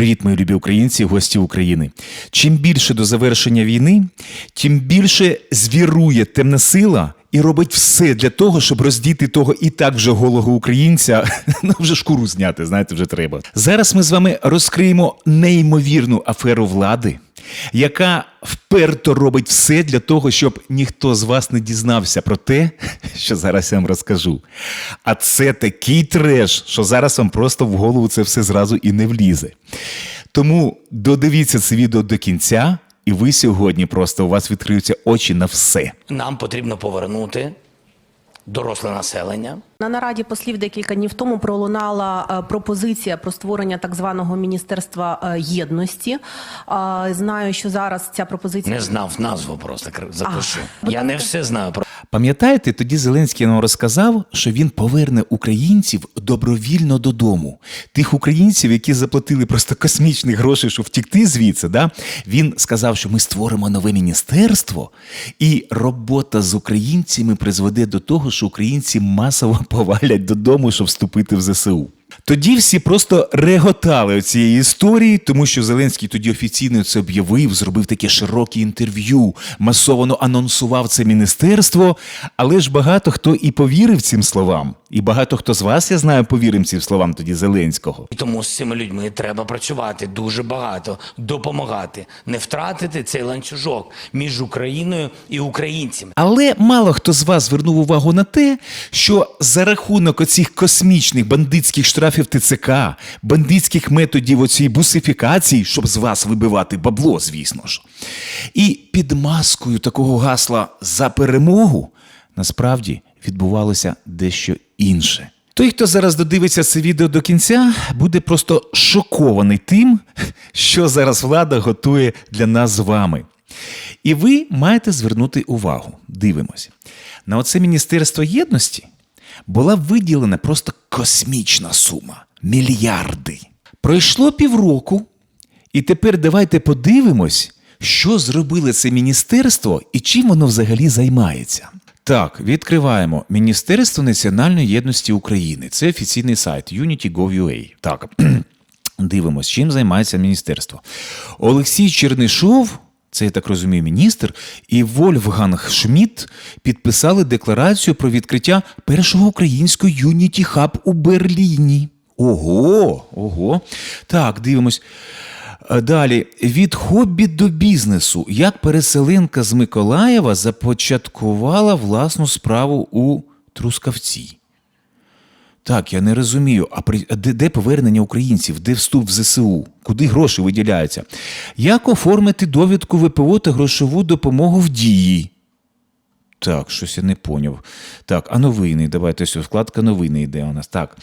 Привіт, мої любі українці, гості України. Чим більше до завершення війни, тим більше звірує темна сила і робить все для того, щоб роздіти того і так вже голого українця, ну вже шкуру зняти, знаєте, вже треба. Зараз ми з вами розкриємо неймовірну аферу влади, яка вперто робить все для того, щоб ніхто з вас не дізнався про те, що зараз я вам розкажу. А це такий треш, що зараз вам просто в голову це все зразу і не влізе. Тому додивіться це відео до кінця, і ви сьогодні просто у вас відкриються очі на все. Нам потрібно повернути доросле населення. На нараді послів декілька днів тому пролунала е, пропозиція про створення так званого міністерства е, єдності. Е, Знаю, що зараз ця пропозиція Не знав назву просто кр- запишу. А, Я не все знаю про Пам'ятаєте, тоді Зеленський нам розказав, що він поверне українців добровільно додому. Тих українців, які заплатили просто космічних грошей, щоб втікти звідси. Да? Він сказав, що ми створимо нове міністерство, і робота з українцями призведе до того, що українці масово повалять додому, щоб вступити в ЗСУ. Тоді всі просто реготали цієї історії, тому що Зеленський тоді офіційно це об'явив, зробив таке широке інтерв'ю, масово анонсував це міністерство. Але ж багато хто і повірив цим словам. І багато хто з вас, я знаю, повірив цим словам тоді Зеленського. І тому з цими людьми треба працювати дуже багато, допомагати, не втратити цей ланцюжок між Україною і українцями. Але мало хто з вас звернув увагу на те, що за рахунок оцих космічних бандитських штрафів ТЦК, бандитських методів оцієї бусифікації, щоб з вас вибивати бабло, звісно ж. І під маскою такого гасла за перемогу насправді відбувалося дещо інше. Той, хто зараз додивиться це відео до кінця, буде просто шокований тим, що зараз влада готує для нас з вами. І ви маєте звернути увагу. Дивимось. На оце Міністерство єдності була виділена просто космічна сума мільярди. Пройшло півроку, і тепер давайте подивимось, що зробило це міністерство і чим воно взагалі займається. Так, відкриваємо Міністерство національної єдності України. Це офіційний сайт unity.gov.ua. Так, дивимось, чим займається міністерство. Олексій Чернишов, це я так розумію, міністр, і Вольфганг Шмідт підписали декларацію про відкриття першого українського Unity Hub у Берліні. Ого, ого. Так, дивимось. Е, Далі від хобі до бізнесу. Як переселенка з Миколаєва започаткувала власну справу у Трускавці. Так, я не розумію. А при де, де повернення українців, де вступ в ЗСУ? Куди гроші виділяються? Як оформити довідку ВПО та грошову допомогу в дії? Так, щось я не поняв. Так, а новини. Давайте ось вкладка новини йде у нас. Так.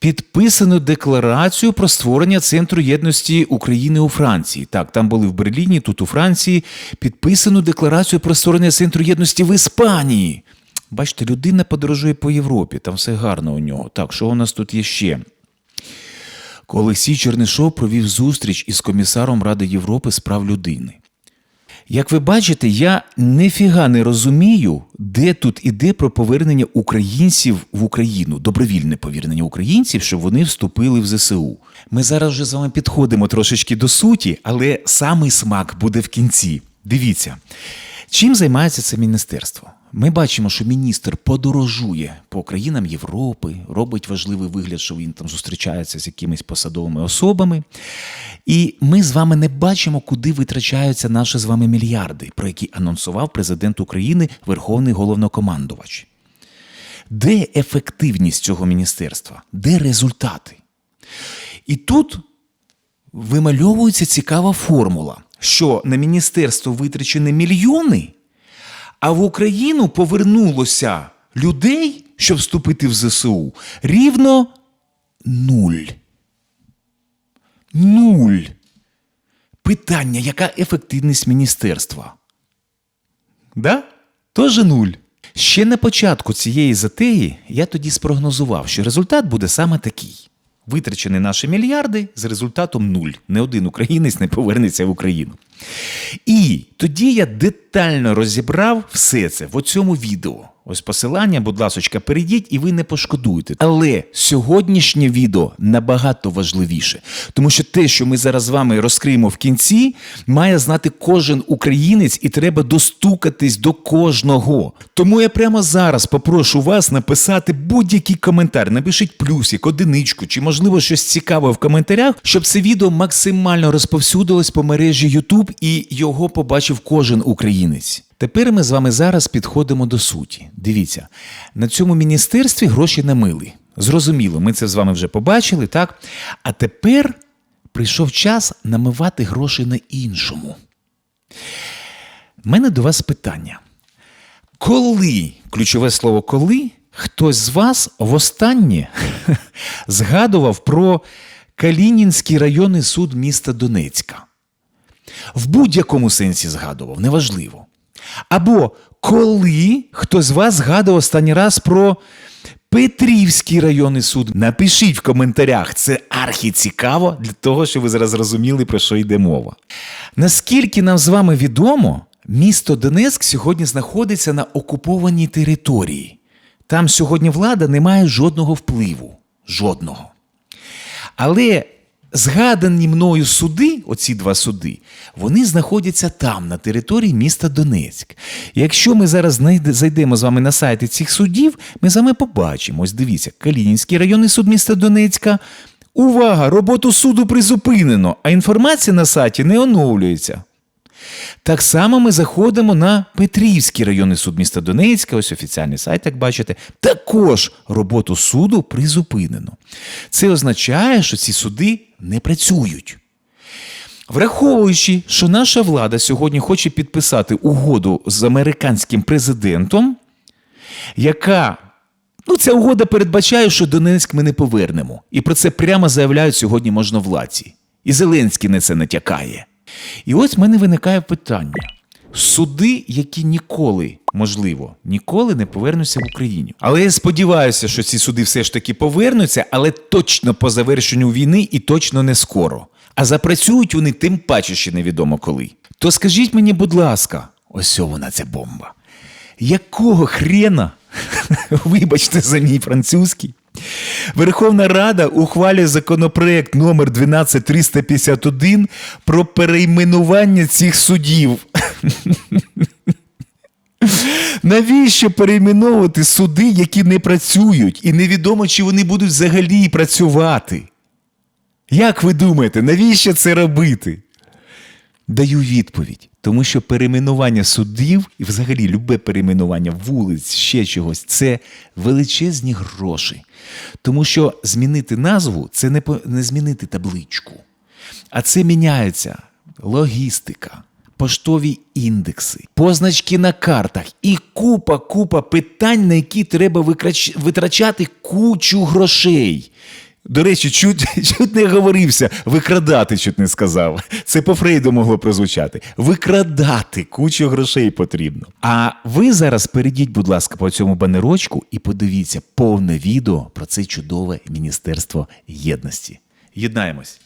Підписано декларацію про створення Центру єдності України у Франції. Так, там були в Берліні, тут у Франції. Підписано декларацію про створення Центру єдності в Іспанії. Бачите, людина подорожує по Європі, там все гарно у нього. Так, що у нас тут є ще? Олексій Чернишов провів зустріч із комісаром Ради Європи з прав людини. Як ви бачите, я ніфіга не розумію, де тут іде про повернення українців в Україну, добровільне повернення українців, щоб вони вступили в ЗСУ. Ми зараз вже з вами підходимо трошечки до суті, але самий смак буде в кінці. Дивіться, чим займається це міністерство? Ми бачимо, що міністр подорожує по країнам Європи, робить важливий вигляд, що він там зустрічається з якимись посадовими особами. І ми з вами не бачимо, куди витрачаються наші з вами мільярди, про які анонсував президент України Верховний головнокомандувач. Де ефективність цього міністерства? Де результати? І тут вимальовується цікава формула, що на міністерство витрачені мільйони, а в Україну повернулося людей, щоб вступити в ЗСУ, рівно нуль. Нуль. Питання, яка ефективність міністерства? Да? Тоже нуль. Ще на початку цієї затеї я тоді спрогнозував, що результат буде саме такий. Витрачені наші мільярди з результатом нуль. Не один українець не повернеться в Україну. І тоді я детально розібрав все це в цьому відео. Ось посилання, будь ласочка, перейдіть і ви не пошкодуєте. Але сьогоднішнє відео набагато важливіше, тому що те, що ми зараз з вами розкриємо в кінці, має знати кожен українець, і треба достукатись до кожного. Тому я прямо зараз попрошу вас написати будь-який коментар. Напишіть плюсик, одиничку, чи можливо щось цікаве в коментарях, щоб це відео максимально розповсюдилось по мережі YouTube і його побачив кожен українець. Тепер ми з вами зараз підходимо до суті. Дивіться, на цьому міністерстві гроші на мили. Зрозуміло, ми це з вами вже побачили, так? А тепер прийшов час намивати гроші на іншому. У мене до вас питання. Коли, ключове слово коли, хтось з вас востаннє згадував про Калінінський районний суд міста Донецька? В будь-якому сенсі згадував, неважливо. Або коли хтось з вас згадував останній раз про Петрівський районний суд. Напишіть в коментарях, це архіцікаво для того, щоб ви зараз зрозуміли, про що йде мова. Наскільки нам з вами відомо, місто Донецьк сьогодні знаходиться на окупованій території. Там сьогодні влада не має жодного впливу. Жодного. Але згадані мною суди, оці два суди, вони знаходяться там, на території міста Донецьк. Якщо ми зараз зайдемо з вами на сайти цих судів, ми з вами побачимо. Ось дивіться, Калінінський районний суд міста Донецька. Увага! Роботу суду призупинено, а інформація на сайті не оновлюється. Так само ми заходимо на Петрівський районний суд міста Донецька, ось офіціальний сайт, як бачите. Також роботу суду призупинено. Це означає, що ці суди не працюють. Враховуючи, що наша влада сьогодні хоче підписати угоду з американським президентом, яка ну, ця угода передбачає, що Донецьк ми не повернемо. І про це прямо заявляють сьогодні можновладці. І Зеленський на це натякає. І ось в мене виникає питання: суди, які ніколи, можливо, ніколи не повернуться в Україну. Але я сподіваюся, що ці суди все ж таки повернуться, але точно по завершенню війни і точно не скоро. А запрацюють вони тим паче ще невідомо коли. То скажіть мені, будь ласка, ось вона ця бомба. Якого хрена, вибачте за мій французький, Верховна Рада ухвалює законопроект номер 12351 про перейменування цих судів. Навіщо перейменовувати суди, які не працюють, і невідомо, чи вони будуть взагалі працювати? Як ви думаєте, навіщо це робити? Даю відповідь, тому що перейменування судів і взагалі любе перейменування вулиць, ще чогось це величезні гроші. Тому що змінити назву це не, не змінити табличку, а це міняється логістика, поштові індекси, позначки на картах і купа, купа питань, на які треба витрачати кучу грошей. До речі, чуть, чуть не говорився, викрадати чуть не сказав. Це по Фрейду могло прозвучати. Викрадати кучу грошей потрібно. А ви зараз перейдіть, будь ласка, по цьому банерочку і подивіться повне відео про це чудове Міністерство єдності. Єднаємось.